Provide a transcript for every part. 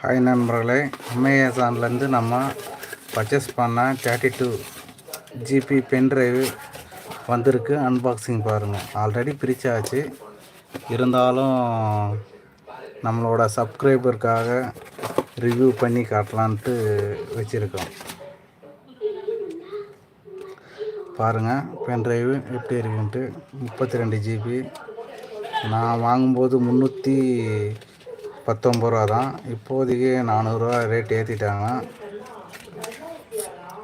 Hi நண்பர்களே அமேசான்லேருந்து நம்ம purchase பண்ண thirty two GB pen drive வந்திருக்கு. அன்பாக்சிங் பாருங்கள் ஆல்ரெடி பிரிச்சாச்சு. இருந்தாலும் நம்மளோட சப்ஸ்கிரைபருக்காக ரிவ்யூ பண்ணி காட்டலான்ட்டு வச்சுருக்கோம். பாருங்கள் பென்ட்ரைவ் எப்படி இருக்குன்ட்டு. முப்பத்தி ரெண்டு ஜிபி நான் வாங்கும்போது முந்நூற்றி பத்தொம்பது ரூபா தான். இப்போதைக்கு நானூறுரூவா ரேட் ஏற்றிட்டாங்க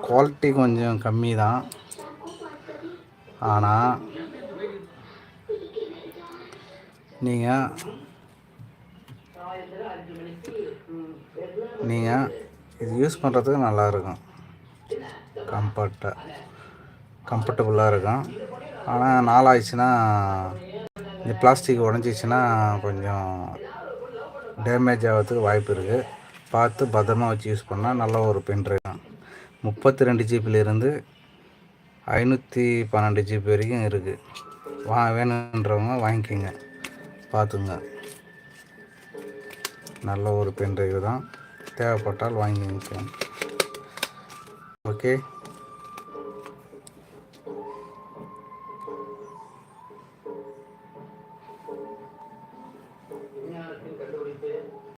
குவாலிட்டி கொஞ்சம் கம்மி தான். ஆனால் நீங்கள் நீங்கள் இது யூஸ் பண்ணுறதுக்கு நல்லாயிருக்கும் கம்ஃபர்ட்டாக கம்ஃபர்டபுளாக இருக்கும். ஆனால் நாளாயிடுச்சுன்னா இந்த பிளாஸ்டிக் உடஞ்சிச்சின்னா கொஞ்சம் டேமேஜ் ஆகிறதுக்கு வாய்ப்பு இருக்குது பார்த்து பத்திரமா வச்சு யூஸ் பண்ணால் நல்ல ஒரு பென்ட்ரைவ் தான். முப்பத்தி ரெண்டு ஜிபிலேருந்து ஐநூற்றி பன்னெண்டு ஜிபி வரைக்கும் இருக்குது வா வேணுன்றவங்க வாங்கிக்கோங்க. பார்த்துங்க. நல்ல ஒரு பென்ட்ரைவ் தான். தேவைப்பட்டால் வாங்கி வாங்கிக்கோங்க ஓகே.